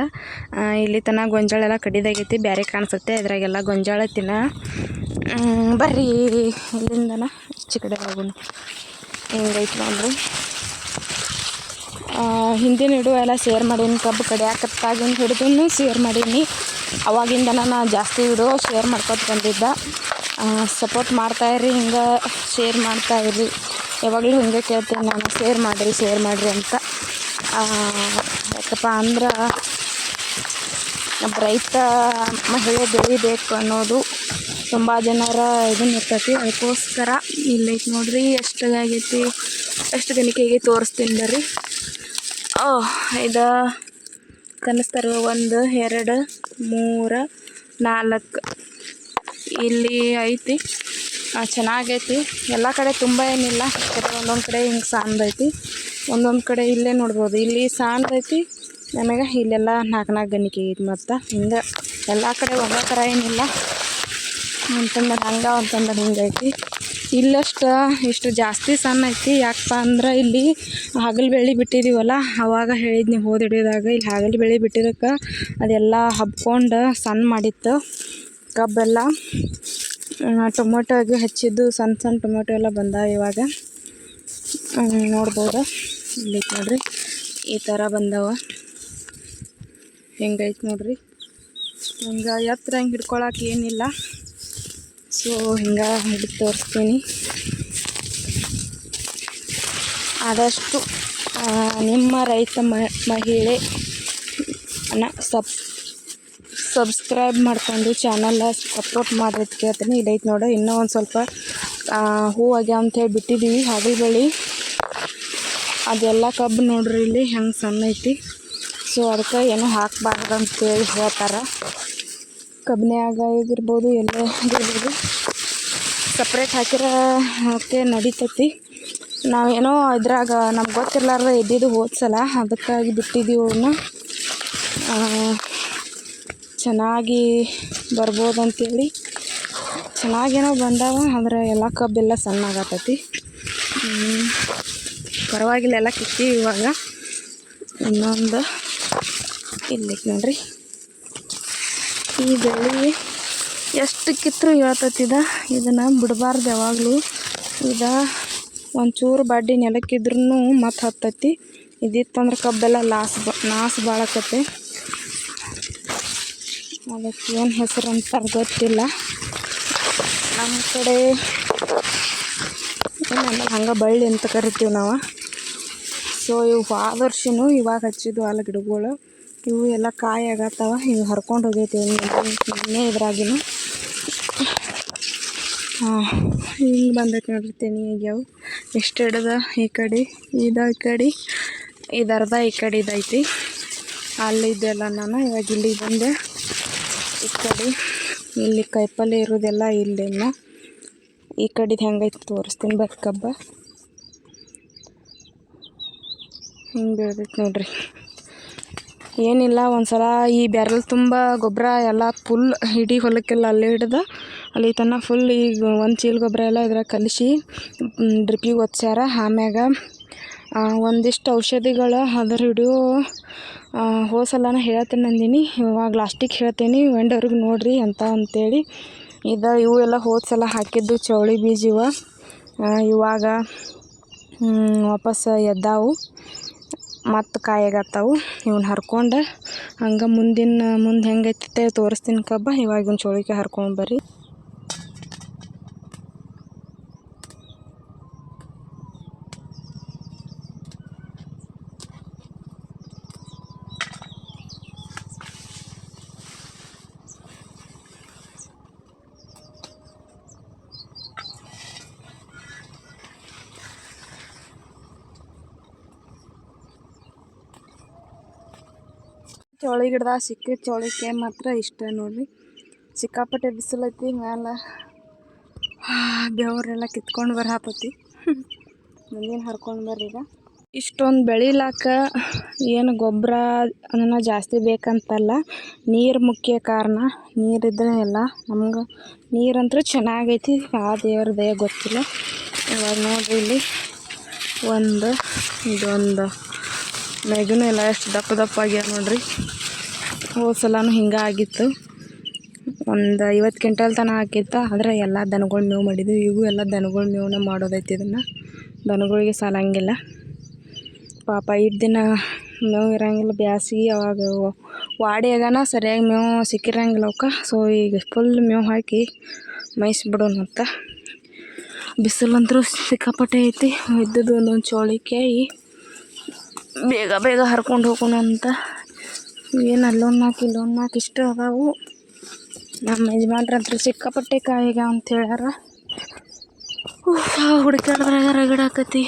ಇಲ್ಲಿ ತನ ಗೊಂಜಾಳ ಎಲ್ಲ ಕಡಿದಾಗೈತಿ ಬೇರೆ ಕಾಣಿಸುತ್ತೆ. ಅದ್ರಾಗೆಲ್ಲ ಗೊಂಜಾಳ ತಿನ್ನ ಬರ್ರಿ ಇಲ್ಲಿಂದನ ಹೆಚ್ಚು ಕಡೆ ಹೋಗೋಣ ಹಿಂಗೈತೆ ನೋಡ್ರಿ. ಹಿಂದಿನ ಹಿಡುವ ಎಲ್ಲ ಸೇರ್ ಮಾಡೀನಿ, ಕಬ್ಬು ಕಡಿಯಾಕತ್ತಾಗಿನ ಹಿಡಿದು ಸೇರ್ ಮಾಡೀನಿ. ಅವಾಗಿಂದ ನಾನು ಜಾಸ್ತಿ ವಿಡಿಯೋ ಶೇರ್ ಮಾಡ್ಕೊತ ಬಂದಿದ್ದ. ಸಪೋರ್ಟ್ ಮಾಡ್ತಾಯಿರಿ ಹಿಂಗೆ ಶೇರ್ ಮಾಡ್ತಾಯಿರಿ ಯಾವಾಗಲೂ ಹಿಂಗೆ ಕೇಳ್ತೀನಿ ನಾನು ಶೇರ್ ಮಾಡಿರಿ ಶೇರ್ ಮಾಡಿರಿ ಅಂತ. ಯಾಕಪ್ಪ ಅಂದ್ರೆ ನಮ್ಮ ರೈತ ಮಹಿಳೆ ಬೆಳಿಬೇಕು ಅನ್ನೋದು ತುಂಬ ಜನರ ಇದನ್ನ ಇರ್ತೈತಿ. ಅದಕ್ಕೋಸ್ಕರ ಇಲ್ಲೈತೆ ನೋಡ್ರಿ ಎಷ್ಟು ಆಗೈತಿ ಎಷ್ಟು ಗಣಿಕೆಗೆ ತೋರಿಸ್ತೀನಿ ಬರ್ರಿ. ಇದು ಕನಸ್ತಾರ ಒಂದು, ಎರಡು, ಮೂರು, ನಾಲ್ಕು. ಇಲ್ಲಿ ಐತಿ. ಚೆನ್ನಾಗೈತಿ. ಎಲ್ಲ ಕಡೆ ತುಂಬ ಏನಿಲ್ಲ. ಒಂದೊಂದು ಕಡೆ ಹಿಂಗೆ ಸಾಂದೈತಿ ಒಂದೊಂದು ಕಡೆ ಇಲ್ಲೇ ನೋಡ್ಬೋದು. ಇಲ್ಲಿ ಸಾಂದೈತಿ ನಮಗೆ ಇಲ್ಲೆಲ್ಲ ನಾಲ್ಕು ನಾಲ್ಕು ಗಣಿಕೆ ಐತಿ ಮತ್ತು. ಹಿಂಗೆ ಎಲ್ಲ ಕಡೆ ಒಂದೇ ಥರ ಏನಿಲ್ಲ. ಅಂತಂದ್ರೆ ಹಂಗೆ, ಅಂತಂದ್ರೆ ಹಿಂಗೈತಿ ಇಲ್ಲಷ್ಟು, ಇಷ್ಟು ಜಾಸ್ತಿ ಸಣ್ಣ ಐತಿ. ಯಾಕಪ್ಪ ಅಂದ್ರೆ ಇಲ್ಲಿ ಹಾಗಲ ಬೆಳೆ ಬಿಟ್ಟಿದ್ದೀವಲ್ಲ ಅವಾಗ ಹೇಳಿದ್ನಿ ಹೋದ ಹಿಡಿಯೋದಾಗ ಇಲ್ಲಿ ಹಾಗಲ ಬೆಳೆ ಬಿಟ್ಟಿದ್ದಕ್ಕೆ ಅದೆಲ್ಲ ಹಬ್ಕೊಂಡು ಸಣ್ಣ ಮಾಡಿತ್ತು. ಕಬ್ಬೆಲ್ಲ ಟೊಮೊಟೊಗೆ ಹಚ್ಚಿದ್ದು ಸಣ್ಣ ಸಣ್ಣ ಟೊಮೊಟೊ ಎಲ್ಲ ಬಂದಾವ ಇವಾಗ. ನೋಡ್ಬೋದು? ಇಲ್ಲಿ ನೋಡ್ರಿ, ಈ ಥರ ಬಂದವ. ಹೆಂಗೈತೆ ನೋಡ್ರಿ? ಹಿಂಗೆ ಎತ್ತರ ಹಿಂಗೆ ಹಿಡ್ಕೊಳಕ್ಕೆ ಏನಿಲ್ಲ. ಸೊ, ಹಿಂಗೆ ಹಿಡಿದು ತೋರಿಸ್ತೀನಿ. ಆದಷ್ಟು ನಿಮ್ಮ ರೈತ ಮಹಿಳೆ ಸಬ್, ಸಬ್ಸ್ಕ್ರೈಬ್ ಮಾಡ್ಕೊಂಡು ಚಾನಲ್ ಸಪೋರ್ಟ್ ಅಂತ ಕೇಳ್ತೀನಿ. ಇದೈತೆ ನೋಡು, ಇನ್ನೂ ಒಂದು ಸ್ವಲ್ಪ ಹೂ ಆಗ್ಯಾವ ಅಂಥೇಳಿ ಬಿಟ್ಟಿದ್ದೀವಿ ಹಾಗಲ್ ಬಳ್ಳಿ ಅದೆಲ್ಲ ಕಬ್ಬು ನೋಡ್ರಿ, ಇಲ್ಲಿ ಹೆಂಗೆ ಸಣ್ಣ ಐತಿ ಸೊ, ಅದಕ್ಕೆ ಏನೂ ಹಾಕಬಾರ್ದು ಅಂತೇಳಿ ಹೇಳ್ತಾರೆ. ಕಬ್ಬಿನ್ಯಾಗ ಆಗಿರ್ಬೋದು ಎಲ್ಲ ಆಗಿರ್ಬೋದು. ಸಪ್ರೇಟ್ ಹಾಕಿರೋ ಓಕೆ ನಡಿತೈತಿ. ನಾವೇನೋ ಇದ್ರಾಗ ನಮ್ಗೆ ಗೊತ್ತಿರ್ಲಾರ್ದ ಇದ್ದಿದ್ದು ಹೋದ್ಸಲ, ಅದಕ್ಕಾಗಿ ಬಿಟ್ಟಿದ್ದೀವಿ ಅವನ್ನ ಚೆನ್ನಾಗಿ ಬರ್ಬೋದು ಅಂತೇಳಿ ಚೆನ್ನಾಗೇನೋ ಬಂದಾವ, ಆದ್ರೆ ಎಲ್ಲ ಕಬ್ಬೆಲ್ಲ ಸಣ್ಣ ಆಗತ್ತೈತಿ ಪರವಾಗಿಲ್ಲ, ಎಲ್ಲ ಕಿತ್ತೀವಿ ಇವಾಗ. ಇನ್ನೊಂದು ಇಲ್ಲಿ ನೋಡ್ರಿ. ಈ ಬೆಳೆ ಎಷ್ಟು ಕಿತ್ತರೂ ಹೇಳ್ತತಿದ ಇದನ್ನು ಬಿಡಬಾರ್ದು ಯಾವಾಗಲೂ. ಇದ ಒಂಚೂರು ಬಡ್ಡಿ ನೆಲಕ್ಕಿದ್ರೂ ಮತ್ತೆ ಹತ್ತೈತಿ. ಇದಿತ್ತಂದ್ರೆ ಕಬ್ಬೆಲ್ಲ ಲಾಸ್ ಬ, ನಾಸು ಭಾಳ ಆಕತಿ ಅದಕ್ಕೆ ಏನು ಹೆಸರು ಅಂತ ಗೊತ್ತಿಲ್ಲ. ನಮ್ಮ ಕಡೆ ಏನಂದ್ರೆ ಹಂಗೆ ಬಳ್ಳಿ ಅಂತ ಕರಿತೀವಿ ನಾವು. ಸೊ ಇವು ಹೋದ ವರ್ಷನೂ ಇವಾಗ ಹಚ್ಚಿದ್ವು ಅಲ್ಲ ಗಿಡಗಳು. ಇವು ಎಲ್ಲ ಕಾಯಿ ಆಗತ್ತವ. ಇವು ಹರ್ಕೊಂಡು ಹೋಗೈತಿ ನಿನ್ನೆ ಇದ್ರಾಗಿನ. ಹಾಂ, ಹಿಂಗೆ ಬಂದೈತೆ ನೋಡ್ರಿ ತೆನಿ ಆಗ್ಯಾವು ಎಷ್ಟು ಹಿಡ್ದ ಈ ಕಡೆ, ಇದು ಈ ಕಡೆ, ಇದು ಅರ್ಧ ಈ ಕಡೆ ಇದೈತಿ ಅಲ್ಲಿದ್ದೆಲ್ಲ ನಾನು, ಇವಾಗ ಇಲ್ಲಿ ಬಂದೆ. ಈ ಕಡೆ, ಇಲ್ಲಿ ಕೈಪಲ್ಲೆ ಇರೋದೆಲ್ಲ ಇಲ್ಲೆಲ್ಲ ಈ ಕಡೆದು ಹೆಂಗೈತೆ ತೋರಿಸ್ತೀನಿ ಬದುಕಬ್ಬ ಕಬ್ಬ. ಹಿಂಗೆ ಬೆಳ್ದೈತೆ ನೋಡ್ರಿ. ಏನಿಲ್ಲ ಒಂದು ಸಲ ಈ ಬ್ಯಾರಲ್ ತುಂಬ ಗೊಬ್ಬರ ಎಲ್ಲ ಫುಲ್ ಇಡೀ ಹೊಲಕ್ಕೆಲ್ಲ ಅಲ್ಲೇ ಹಿಡ್ದು, ಅಲ್ಲಿ ತನಕ ಫುಲ್ ಈಗ ಒಂದು ಚೀಲ ಗೊಬ್ಬರ ಎಲ್ಲ ಇದ್ರಾಗ ಕಲಿಸಿ ಡ್ರಿಪ್ಪಿಗೆ ಒತ್ಸ್ಯಾರ. ಆಮ್ಯಾಗ ಒಂದಿಷ್ಟು ಔಷಧಿಗಳು ಅದರ ಹಿಡಿಯೋ ಹೋದ ಹೇಳ್ತೀನಿ ಅಂದೀನಿ. ಇವಾಗ ಲಾಸ್ಟಿಗೆ ಹೇಳ್ತೀನಿ. ವೆಂಡವ್ರಿಗೆ ನೋಡಿರಿ ಅಂತ ಅಂತೇಳಿ. ಇದು ಇವು ಎಲ್ಲ ಹೋದ ಸಲ ಹಾಕಿದ್ದು ಚೌಳಿ ಬೀಜ ಇವ. ಇವಾಗ ವಾಪಸ್ ಎದ್ದಾವು. ಮತ್ತು ಕಾಯಾಗತ್ತವು. ಇವ್ನ ಹರ್ಕೊಂಡು ಹಂಗೆ ಮುಂದಿನ, ಮುಂದೆ ಹೆಂಗೈತೆ ತೋರಿಸ್ತೀನಿ ಕಬ್ಬ. ಇವಾಗ ಇವ್ನ ಚೋಳಿಕೆ ಹರ್ಕೊಂಡು ಬರ್ರಿ. ಚೋಳಿ ಗಿಡದಾಗ ಸಿಕ್ಕ ಚೋಳಿಕೆ ಮಾತ್ರ ಇಷ್ಟ ನೋಡ್ರಿ. ಸಿಕ್ಕಾಪಟ್ಟೆ ಬಿಸಿಲೈತಿ ಮ್ಯಾಲ ಬೆವರೆಲ್ಲ ಕಿತ್ಕೊಂಡು ಬರಹತ್ತತಿ ಮುಂದಿನ ಹರ್ಕೊಂಡು ಬರ್ರಿ ಈಗ. ಇಷ್ಟೊಂದು ಬೆಳಿಲಾಕ ಏನು ಗೊಬ್ಬರ ಅದನ್ನು ಜಾಸ್ತಿ ಬೇಕಂತಲ್ಲ, ನೀರು ಮುಖ್ಯ ಕಾರಣ. ನೀರಿದ್ರೆ ಎಲ್ಲ ನಮ್ಗೆ ನೀರಂತೂ ಚೆನ್ನಾಗೈತಿ, ಆ ದೇವ್ರ ದಯ ಗೊತ್ತಿಲ್ಲ. ಇವಾಗ ನೋಡ್ರಿ ಇಲ್ಲಿ, ಒಂದು, ಇದೊಂದು. ಮ್ಯಾಗಿನೂ ಎಲ್ಲ ಎಷ್ಟು ದಪ್ಪ ದಪ್ಪ ಆಗ್ಯಾವ ನೋಡ್ರಿ. ಹೋದ ಸಲನೂ ಹಿಂಗೆ ಆಗಿತ್ತು. ಒಂದು ಐವತ್ತು ಕ್ವಿಂಟಲ್ ತನಕ ಹಾಕಿತ್ತು. ಆದರೆ ಎಲ್ಲ ದನಗಳು ಮೇವು ಮಾಡಿದ್ವಿ. ಇವು ಎಲ್ಲ ದನಗಳು ಮೇವನ್ನ ಮಾಡೋದೈತಿ ಇದನ್ನು. ದನಗಳಿಗೆ ಸಾಲಂಗಿಲ್ಲ. ಪಾಪ ಐದು ದಿನ ಮೇವು ಇರೋಂಗಿಲ್ಲ. ಬ್ಯಾಸಿಗೆ ಅವಾಗ ವಾಡಿಯಾಗನ ಸರಿಯಾಗಿ ಮೇವು ಸಿಕ್ಕಿರಂಗಿಲ್ಲ ಅವಕ್ಕೆ. ಸೊ ಈಗ ಫುಲ್ ಮೇವು ಹಾಕಿ ಮೇಯಿಸ್ಬಿಡೋಣ ಅಂತ. ಬಿಸಿಲಂತರೂ ಸಿಕ್ಕಾಪಟ್ಟೆ ಐತಿ. ಇದ್ದದ್ದು ಒಂದೊಂದು ಚೋಳಿಕಾಯಿ. ಬೇಗ ಬೇಗ ಹರ್ಕೊಂಡು ಹೋಗೋಣ ಅಂತ. ಏನು ಅಲ್ಲೊಂದು ನಾಲ್ಕು ಇಲ್ಲೊಂದು ನಾಲ್ಕು ಇಷ್ಟು ಅದಾವು. ನಮ್ಮ ಯಜಮಾನ್ರ ಹತ್ರ ಸಿಕ್ಕಾಪಟ್ಟೆ ಕಾಯಿಗೆ ಅಂತ ಹೇಳ್ಯಾರ. ಹುಡುಕಾಡ್ದ್ರಾಗ ರಗಡ ಆಕತಿ.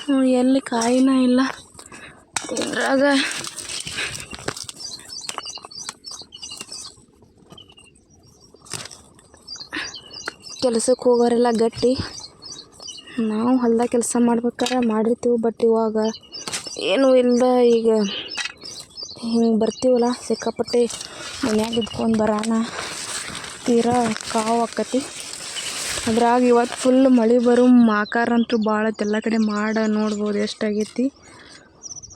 ಹ್ಮ್, ಎಲ್ಲಿ ಕಾಯಿನ ಇಲ್ಲ. ಇದ್ರಾಗ ಕೆಲಸಕ್ಕೆ ಹೋಗೋರೆಲ್ಲ ಗಟ್ಟಿ. ನಾವು ಹೊಲ್ದಾಗ ಕೆಲಸ ಮಾಡ್ಬೇಕಾದ್ರೆ ಮಾಡಿರ್ತೀವಿ ಬಟ್ ಇವಾಗ ಏನೂ ಇಲ್ಲದ ಈಗ ಹಿಂಗೆ ಬರ್ತೀವಲ್ಲ, ಸಿಕ್ಕಾಪಟ್ಟೆ ಮನ್ಯಾಗ ಇದ್ಕೊಂಡು ಬರೋಣ ತೀರಾ ಕಾವು ಆಕತಿ. ಅದ್ರಾಗ ಇವತ್ತು ಫುಲ್ ಮಳೆ ಬರೋ ಆಕಾರ ಅಂತೂ ಭಾಳ ಎಲ್ಲ ಕಡೆ ಮಾಡ ನೋಡ್ಬೋದು ಎಷ್ಟಾಗೈತಿ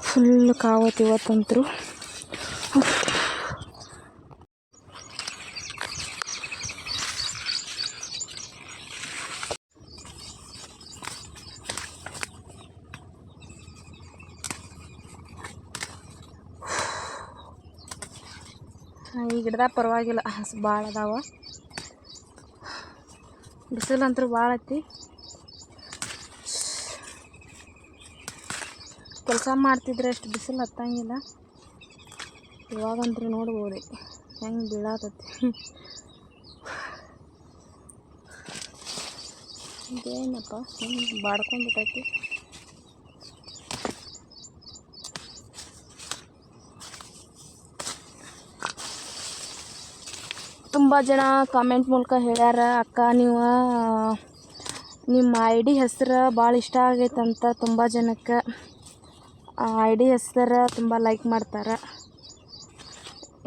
ಫುಲ್ ಕಾವತ್ತು ಇವತ್ತಂತೂ ಗಿಡದಾಗ ಪರವಾಗಿಲ್ಲ. ಹಸ್ ಭಾಳ ಅದಾವ. ಬಿಸಿಲಂತೂ ಭಾಳ ಐತಿ. ಕೆಲಸ ಮಾಡ್ತಿದ್ರೆ ಅಷ್ಟು ಬಿಸಿಲು ಹತ್ತಂಗಿಲ್ಲ. ಇವಾಗಂತೂ ನೋಡ್ಬೋದು. ಹೆಂಗೆ ಬೀಳಾತತಿ. ಇದೇನಪ್ಪ? ಹೆಂಗೆ ಬಾಡ್ಕೊಂಡ್ಬಿಟ್ಟೈತಿ ತುಂಬ ಜನ ಕಾಮೆಂಟ್ ಮೂಲಕ ಹೇಳ್ಯಾರ, ಅಕ್ಕ, ನೀವು, ನಿಮ್ಮ ಐ ಡಿ ಹೆಸ್ರು ಭಾಳ ಇಷ್ಟ ಆಗೈತಂತ ತುಂಬ ಜನಕ್ಕೆ. ಐ ಡಿ ಹೆಸರು ತುಂಬ ಲೈಕ್ ಮಾಡ್ತಾರೆ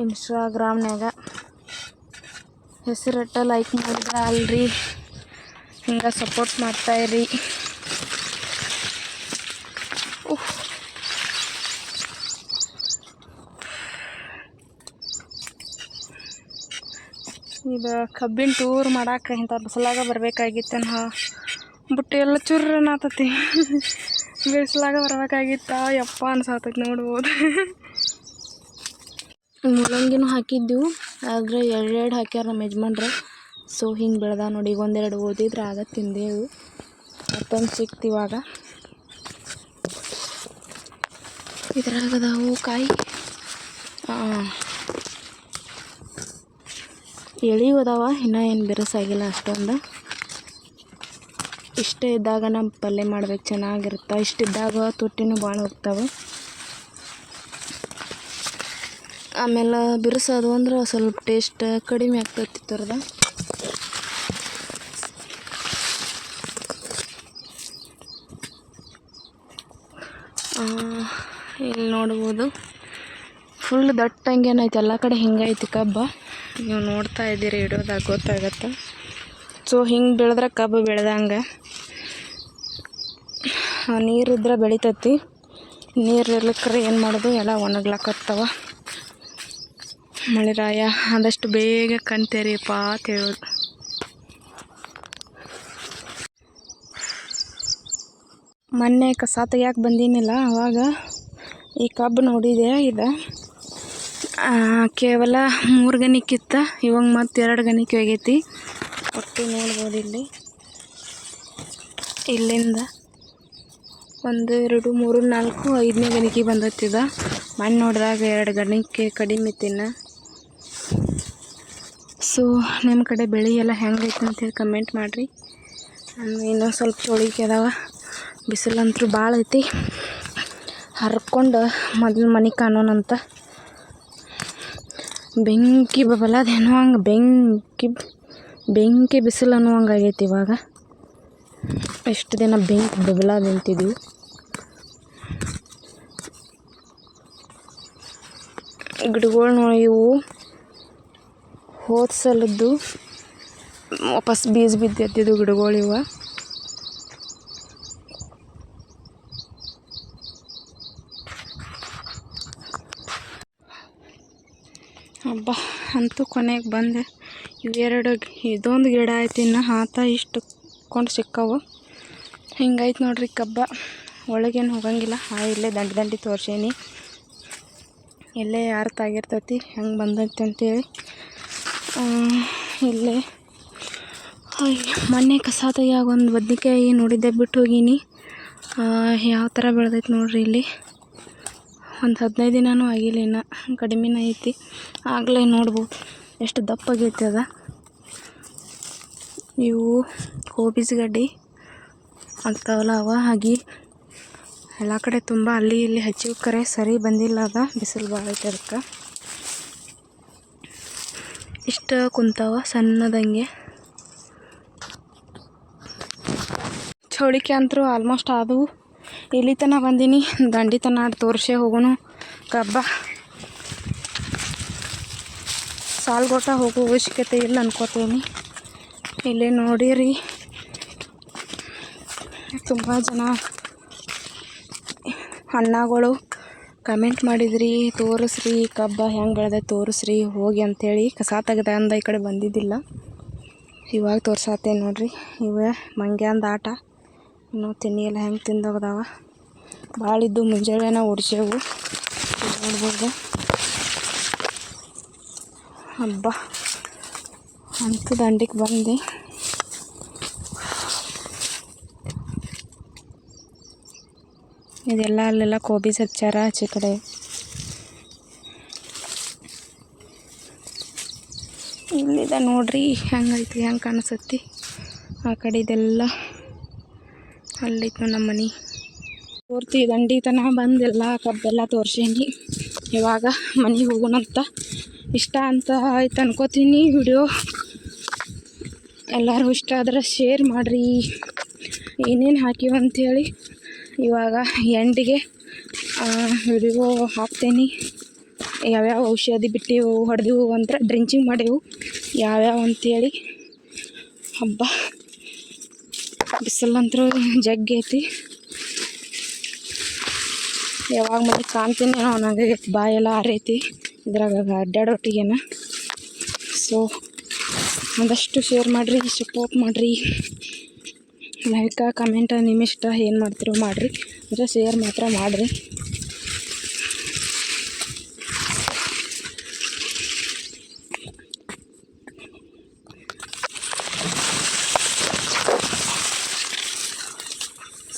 ಇನ್ಸ್ಟಾಗ್ರಾಮ್ನಾಗ ಹೆಸರಿಟ್ಟ ಲೈಕ್ ಮಾಡಿದ್ರೆ ಅಲ್ರಿ. ಹಿಂಗೆ ಸಪೋರ್ಟ್ ಮಾಡ್ತಾಯಿರಿ ಇದು ಕಬ್ಬಿನ ಟೂರ್ ಮಾಡಕ್ಕೆ ಇಂಥ ಬಿಸಿಲಾಗ ಬರಬೇಕಾಗಿತ್ತು ನಾ ಬುಟ್ಟಿ ಎಲ್ಲ ಚುರ್ರನಾತತಿ ಬಿಸಿಲಾಗ ಬರ್ಬೇಕಾಗಿತ್ತ? ಯಪ್ಪ ಅನ್ಸಾತೈತಿ ನೋಡ್ಬೋದು ಮೂಲಂಗಿನೂ ಹಾಕಿದ್ದೆವು. ಆದರೆ ಎರಡೆರಡು ಹಾಕ್ಯಾರ ನಮ್ಮ ಯಜಮಾನ್ರೆ. ಸೊ, ಹಿಂಗೆ ಬೆಳೆದ ನೋಡಿ. ಒಂದೆರಡು ಓದಿದ್ರೆ ಆಗ ತಿಂದೇವು. ಮತ್ತೊಂದು ಸಿಕ್ತಿವಾಗ ಇವಾಗ. ಇದ್ರಾಗ ಅದಾವು ಕಾಯಿ ಎಳಿವು ಅದಾವ, ಇನ್ನೂ ಏನು ಬಿರುಸಾಗಿಲ್ಲ ಅಷ್ಟೊಂದು. ಇಷ್ಟೇ ಇದ್ದಾಗ ನಮ್ಮ ಪಲ್ಯ ಮಾಡ್ಬೇಕು, ಚೆನ್ನಾಗಿರುತ್ತೆ? ಇಷ್ಟಿದ್ದಾಗ ತುಟ್ಟಿನೂ ಭಾಳ ಹೋಗ್ತಾವೆ. ಆಮೇಲೆ ಬಿರುಸೋದು ಅಂದ್ರೆ ಸ್ವಲ್ಪ ಟೇಸ್ಟ್ ಕಡಿಮೆ ಆಗ್ತೈತಿ ಥರದ ಇಲ್ಲಿ ನೋಡ್ಬೋದು. ಫುಲ್ ದಟ್ಟಂಗೇನೈತೆ ಎಲ್ಲ ಕಡೆ ಹಿಂಗೈತಿ ಕಬ್ಬ. ನೀವು ನೋಡ್ತಾ ಇದ್ದೀರಿ ಇಡೋದಾಗ ಗೊತ್ತಾಗತ್ತೆ. ಸೊ ಹಿಂಗೆ ಬೆಳೆದ್ರೆ ಕಬ್ಬು ಬೆಳೆದಂಗೆ. ನೀರಿದ್ರೆ ಬೆಳಿತೈತಿ. ನೀರು ಇರ್ಲಿಕ್ರೆ ಏನು ಮಾಡೋದು? ಎಲ್ಲ ಒಣಗ್ಲಕತ್ತವ. ಮಳೆರಾಯ, ಆದಷ್ಟು ಬೇಗ ಕಣ್ತೆರಿಯಪ್ಪ ಅಂತ ಹೇಳೋದು. ಮೊನ್ನೆ ಕಸ ತೆಗಿಯಾಕೆ ಬಂದಿನಿಲ್ಲ? ಅವಾಗ ಈ ಕಬ್ಬು ನೋಡಿದೆ ಇದು? ಕೇವಲ ಮೂರು ಗಣಿಕಿತ್ತ, ಇವಾಗ ಮತ್ತೆ ಎರಡು ಗಣಿಕೆ ಆಗೈತಿ. ಒಟ್ಟು ನೋಡ್ಬೋದು ಇಲ್ಲಿ. ಇಲ್ಲಿಂದ ಒಂದು, ಎರಡು, ಮೂರು, ನಾಲ್ಕು, ಐದನೇ ಗಣಿಕೆ ಬಂದತ್ತಿದ. ಮಣ್ಣು ನೋಡಿದಾಗ ಎರಡು ಗಣಿಕೆ ಕಡಿಮೆ ತಿನ್ನ. ಸೊ ನಿಮ್ಮ ಕಡೆ ಬೆಳೆ ಎಲ್ಲ ಹೆಂಗೈತೆ ಅಂತೇಳಿ ಕಮೆಂಟ್ ಮಾಡಿರಿ. ಇನ್ನೊಂದು ಸ್ವಲ್ಪ ಚೋಳಿಕೆ ಅದಾವ. ಬಿಸಿಲಂತೂ ಭಾಳ ಐತಿ. ಹರ್ಕೊಂಡು ಮೊದಲು ಮನೆ ಕಾಣೋಣಂತ ಬೆಂಕಿ ಬಬಲದೇನೋ ಹಂಗೆ ಬೆಂಕಿ ಬೆಂಕಿ ಬಿಸಿಲು ಅನ್ನುವಂಗೆ ಆಗೈತಿ ಇವಾಗ. ಎಷ್ಟು ದಿನ ಬೆಂಕಿ ಬಬಲ ನಿಂತಿದ್ವಿ ಗಿಡಗಳು ನೋಡಿ ಇವು ಹೋದ ಸಲದ್ದು ವಾಪಸ್ ಬೀಜ ಬಿದ್ದಿದ್ದು ಗಿಡಗಳು ಇವ ಹಬ್ಬ ಅಂತೂ ಕೊನೆಗೆ ಬಂದೆ. ಇವೆರಡು ಇದೊಂದು ಗಿಡ ಆಯ್ತು, ಇನ್ನು ಆತ ಇಷ್ಟು ಕೊಂಡು ಸಿಕ್ಕವು. ಹಿಂಗೈತೆ ನೋಡ್ರಿ ಕಬ್ಬ. ಒಳಗೇನು ಹೋಗಂಗಿಲ್ಲ. ಆ ಇಲ್ಲೇ ದಂಡಿ ದಂಡಿ ತೋರ್ಸೀನಿ. ಇಲ್ಲೇ ಅರ್ಥ ಆಗಿರ್ತೈತಿ, ಹೆಂಗೆ ಬಂದೈತಿ ಅಂತೇಳಿ. ಇಲ್ಲೇ. ಮೊನ್ನೆ ಕಸ ತೆಗಿಯಾಗ ಒಂದು ಬದ್ನಿಕಾಯಿ ನೋಡಿದ್ದೆ ಬಿಟ್ಟು ಹೋಗೀನಿ. ಯಾವ ಥರ ಬೆಳೆದೈತೆ ನೋಡ್ರಿ ಇಲ್ಲಿ. ಒಂದು ಹದಿನೈದು ದಿನವೂ ಆಗಿಲ್ಲ ಇನ್ನು. ಕಡಿಮೆನೇ ಐತಿ. ಆಗಲೇ ನೋಡ್ಬೋದು. ಎಷ್ಟು ದಪ್ಪಾಗೈತೆ ಅದ? ಇವು ಕೋಬಿಸ್ ಗಡ್ಡಿ ಆಗ್ತಾವಲ್ಲ ಅವ, ಹಾಗೆ ಎಲ್ಲ ಕಡೆ ತುಂಬ ಅಲ್ಲಿ ಇಲ್ಲಿ ಹಚ್ಚಿವ ಕರೆ ಸರಿ ಬಂದಿಲ್ಲ ಅದ, ಬಿಸಿಲು ಭಾಳ ಐತೆ ಅದಕ್ಕೆ. ಇಷ್ಟು ಕುಂತಾವ ಸಣ್ಣದಂಗೆ. ಚೌಳಿಕೆ ಅಂತರೂ ಆಲ್ಮೋಸ್ಟ್ ಆದವು. ಇಲ್ಲಿ ತನಕ ಬಂದೀನಿ, ದಂಡಿ ತನ ಆಡಿ ತೋರಿಸೇ ಹೋಗೋನು. ಕಬ್ಬ. ಸಾಲ್ಗೊಟ್ಟ ಹೋಗೋ ಅವಶ್ಯಕತೆ ಇಲ್ಲ ಅನ್ಕೋತೀನಿ. ಇಲ್ಲೇ ನೋಡಿರಿ. ತುಂಬ ಜನ ಅಣ್ಣಗಳು ಕಮೆಂಟ್ ಮಾಡಿದ್ರಿ, ತೋರಿಸ್ರಿ, ಕಬ್ಬ ಹೆಂಗೆ ಬೆಳೆದ ತೋರಿಸ್ರಿ, ಹೋಗಿ ಅಂಥೇಳಿ ಕಸ ತೆಗ್ದಂದ ಈ ಕಡೆ ಬಂದಿದ್ದಿಲ್ಲ. ಇವಾಗ ತೋರ್ಸತ್ತೆ ನೋಡ್ರಿ. ಇವೆ ಮಂಗ್ಯಾಂದು ಆಟ. ಇನ್ನೂ ತಿನ್ನಿ ಎಲ್ಲ ಹೆಂಗೆ ತಿಂದೋಗದಾವ. ಭಾಳ ಇದ್ದು ಮುಂಜಾನೆ ಓಡಿಸೇವು ನೋಡ್ಬೋದು. ಹಬ್ಬ. ಅಂತೂ ದಂಡಿಗೆ ಬಂದೆ. ಇದೆಲ್ಲ ಅಲ್ಲೆಲ್ಲ ಕೋಬೀಸ್ ಹಚ್ಚಾರ ಆಚೆ ಕಡೆ. ಇಲ್ಲಿದೆ ನೋಡ್ರಿ, ಹೆಂಗೈತಿ, ಹೆಂಗೆ ಕಾಣಿಸತ್ತಿ. ಆ ಕಡೆ ಇದೆಲ್ಲ ಅಲ್ಲಿತ್ತು ನಮ್ಮ ಮನೆ. ಪೂರ್ತಿ ದಂಡಿ ತನಕ ಬಂದೆಲ್ಲ, ಕಬ್ಬೆಲ್ಲ ತೋರ್ಸೇನಿ. ಇವಾಗ ಮನೆಗೆ ಹೋಗೋಣಂತ. ಇಷ್ಟ ಅಂತ ಆಯ್ತು ಅನ್ಕೋತೀನಿ ವಿಡಿಯೋ. ಎಲ್ಲರೂ ಇಷ್ಟ ಆದ್ರೆ ಶೇರ್ ಮಾಡಿರಿ. ಏನೇನು ಹಾಕಿವ ಅಂಥೇಳಿ ಇವಾಗ ಎಂಡಿಗೆ ವಿಡಿಯೋ ಹಾಕ್ತೀನಿ. ಯಾವ್ಯಾವ ಔಷಧಿ ಬಿಟ್ಟಿವು, ಹೊಡೆದಿವು ಅಂದ್ರೆ ಡ್ರಿಂಚಿಂಗ್ ಮಾಡಿವು. ಯಾವ್ಯಾವ ಅಂಥೇಳಿ ಹಬ್ಬ. ಬಿಸಿಲಂತರೂ ಜಗ್ಗಿ ಐತಿ. ಯಾವಾಗ ಮತ್ತೆ ಕಾಣ್ತೀನಿ ನನಗೆ ಬಾಯೆಲ್ಲ ಆರೈತಿ. ಇದ್ರಾಗ ಅಡ್ಡಾಡೋಟಿಗೆನ ಸೊ ಒಂದಷ್ಟು ಶೇರ್ ಮಾಡಿರಿ ಸಪೋರ್ಟ್ ಮಾಡಿರಿ. ಲೈಕ ಕಮೆಂಟ ನಿಮ್ಮಿಷ್ಟ ಏನು ಮಾಡ್ತಿರೋ ಮಾಡಿರಿ. ಅಂದರೆ ಶೇರ್ ಮಾತ್ರ ಮಾಡಿರಿ.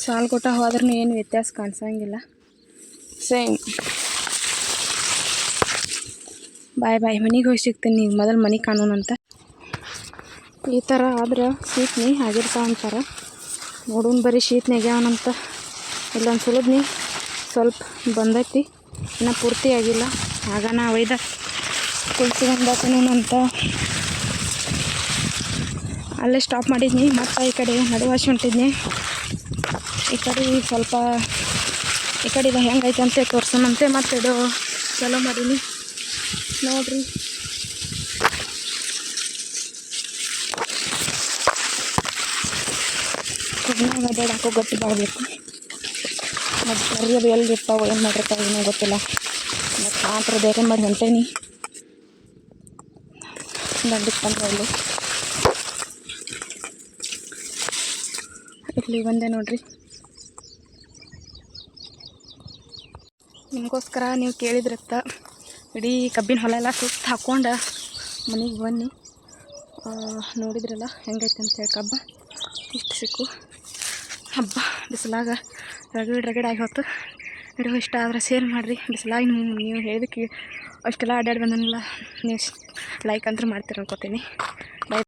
ಸಾಲು ಕೊಟ್ಟ ಹೋದ್ರೂ ಏನು ವ್ಯತ್ಯಾಸ ಕಾಣಿಸಂಗಿಲ್ಲ. ಸೇಮ್ ಬಾಯ್ ಬಾಯ್, ಮನೆಗೆ ಹೋಗಿ ಸಿಗ್ತೀನಿ ನೀವು ಮೊದಲು ಮನೆ ಕಾಣೋಣಂತ ಈ ಥರ ಆದ್ರೆ ಶೀತ್ನಿ ಆಗಿರ್ತಾವ ಅಂತಾರೆ. ನೋಡೋಣ ಬರೀ ಶೀತ್ನಿ ಆಗ್ಯಾವನಂತ ಇಲ್ಲೊಂದು ಸುಲದ್ನಿ ಸ್ವಲ್ಪ ಬಂದೈತಿ. ಇನ್ನೂ ಪೂರ್ತಿ ಆಗಿಲ್ಲ. ಆಗ ನಾ ಒಯ್ದ ಬಂದಾಕನಂತ ಅಲ್ಲೇ ಸ್ಟಾಪ್ ಮಾಡಿದ್ನಿ. ಮತ್ತೆ ಈ ಕಡೆ ನಡುವಾಶಿ ಹೊಂಟಿದ್ನಿ. ಈ ಕಡೆ ಸ್ವಲ್ಪ ಈ ಕಡೆ ಇದು ಹೆಂಗೈತೆ ಅಂತ ತೋರ್ಸೋಣಂತೆ. ಮತ್ತೆ ಇದು ಚಲೋ ಮಾಡೀನಿ. ನೋಡ್ರಿ. ಅಡ್ಡಾಡಕ್ಕೂ ಗಟ್ಟಿ ಬಾಳಬೇಕು ಮತ್ತು ಸರಿ ಅದು ಎಲ್ಲಿ ಇರ್ತಾವೆ, ಏನು ಮಾಡಿರ್ತಾವೆ ಏನೋ ಗೊತ್ತಿಲ್ಲ. ಮತ್ತು ಮಾತ್ರ ಬೇರೆ ಮಾಡಿ ಹೊಂಟೇನಿ. ದಂಡಕ್ಕೆ ಬಂದ ಇಲ್ಲಿ ಇಲ್ಲಿ ಬಂದೆ ನೋಡ್ರಿ. ನಿಮಗೋಸ್ಕರ ನೀವು ಕೇಳಿದ್ರತ್ತ. ಇಡೀ ಕಬ್ಬಿನ ಹೊಲ ಎಲ್ಲ ಸುತ್ತ ಹಾಕ್ಕೊಂಡು ಮನೆಗೆ ಬನ್ನಿ. ನೋಡಿದ್ರಲ್ಲ, ಹೆಂಗೈತೆ ಅಂತೇಳಿ ಕಬ್ಬ. ಇಷ್ಟು ಸಿಕ್ಕು. ಹಬ್ಬ, ಬಿಸಿಲಾಗ ರಗಡ್ ರಗಡ್ ಆಗಿ ಹೊತ್ತು. ವಿಡಿಯೋ ಇಷ್ಟ ಆದ್ರೆ ಶೇರ್ ಮಾಡಿರಿ. ಬಿಸಿಲಾಗಿ ನೀವು ನೀವು ಹೇಳಿದಕ್ಕೆ ಅಷ್ಟೆಲ್ಲ ಅಡ್ಡಾಡಿ ಬಂದನಲ್ಲ. ನೀವು ಲೈಕ್ ಅಂತೂ ಮಾಡ್ತೀರ ಅನ್ಕೋತೀನಿ. ಬೈ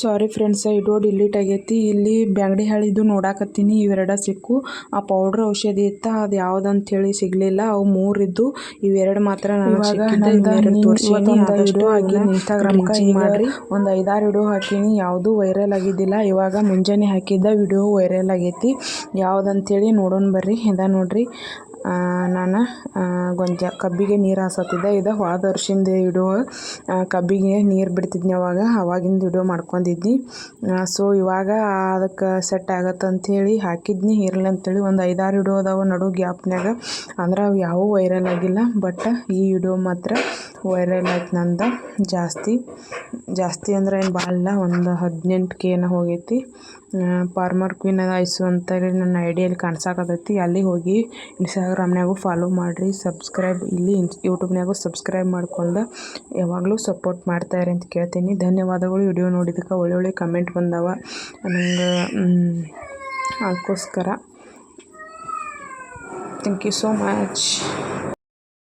ಸಾರಿ ಫ್ರೆಂಡ್ಸ್ ಇದು ಡಿಲೀಟ್ ಆಗೈತಿ. ಇಲ್ಲಿ ಬ್ಯಾಂಗಡಿ ಹಾಳಿದು ನೋಡಾಕತ್ತೀನಿ. ಇವೆರಡ ಸಿಕ್ಕು. ಆ ಪೌಡ್ರ್ ಔಷಧಿ ಇತ್ತ ಅದು ಯಾವ್ದಂತ ಅಂತೇಳಿ ಸಿಗ್ಲಿಲ್ಲ. ಅವು ಮೂರಿದ್ದು. ಇವೆರಡು ಮಾತ್ರ ಇನ್ಸ್ಟಾಗ್ರಾಮ್ಗೆ ಮಾಡ್ರಿ. ಒಂದು ಐದಾರು ವಿಡಿಯೋ ಹಾಕೀನಿ. ಯಾವುದು ವೈರಲ್ ಆಗಿದ್ದಿಲ್ಲ. ಇವಾಗ ಮುಂಜಾನೆ ಹಾಕಿದ್ದ ವಿಡಿಯೋ ವೈರಲ್ ಆಗೈತಿ. ಯಾವ್ದಂತೇಳಿ ನೋಡೋಣ ಬರ್ರಿ. ಇದ ನೋಡ್ರಿ. ನಾನು ಗೊಂಜ, ಕಬ್ಬಿಗೆ ನೀರು ಹಾಸತ್ತಿದ್ದೆ. ಇದು ಹೋದ ವರ್ಷಿಂದ ವಿಡಿಯೋ ಕಬ್ಬಿಗೆ ನೀರು ಬಿಡ್ತಿದ್ನಿ ಅವಾಗ. ಅವಾಗಿಂದ ವಿಡಿಯೋ ಮಾಡ್ಕೊಂಡಿದ್ನಿ ಸೊ ಇವಾಗ ಅದಕ್ಕೆ ಸೆಟ್ ಆಗತ್ತಂಥೇಳಿ ಹಾಕಿದ್ನಿ. ಇರಲಿ ಅಂತೇಳಿ ಒಂದು ಐದಾರು ವಿಡಿಯೋ ಅದಾವ ನಡು ಗ್ಯಾಪ್ನಾಗ ಅಂದ್ರೆ ಅವು ಯಾವೂ ವೈರಲ್ ಆಗಿಲ್ಲ. ಬಟ್ ಈ ವಿಡಿಯೋ ಮಾತ್ರ ವೈರಲ್ ಆಯ್ತು ನಂದು. ಜಾಸ್ತಿ ಜಾಸ್ತಿ ಅಂದ್ರೆ ಏನು ಭಾಳ ಒಂದು ಹದಿನೆಂಟು ಕೆನ ಹೋಗೈತಿ. ಫಾರ್ಮರ್ ಕ್ವೀನ್ ಐಸು ಅಂತೇಳಿ ನನ್ನ ಐಡಿಯಲ್ಲಿ ಕಾಣಿಸಾಕತೈತಿ ಅಲ್ಲಿ ಹೋಗಿ ಇನ್ಸ್ಟಾಗ್ರಾಮ್ನಾಗೂ ಫಾಲೋ ಮಾಡಿರಿ ಸಬ್ಸ್ಕ್ರೈಬ್ ಇಲ್ಲಿ ಇನ್ಸ್ ಯೂಟ್ಯೂಬ್ನಾಗೂ ಸಬ್ಸ್ಕ್ರೈಬ್ ಮಾಡ್ಕೊಂಡು ಯಾವಾಗಲೂ ಸಪೋರ್ಟ್ ಮಾಡ್ತಾಯಿರಿ ಅಂತ ಕೇಳ್ತೀನಿ. ಧನ್ಯವಾದಗಳು. ವಿಡಿಯೋ ನೋಡಿದ್ದಕ್ಕೆ ಒಳ್ಳೊಳ್ಳೆ ಕಮೆಂಟ್ ಬಂದವ. ನಂಗೆ ಅದಕ್ಕೋಸ್ಕರ. Thank you so much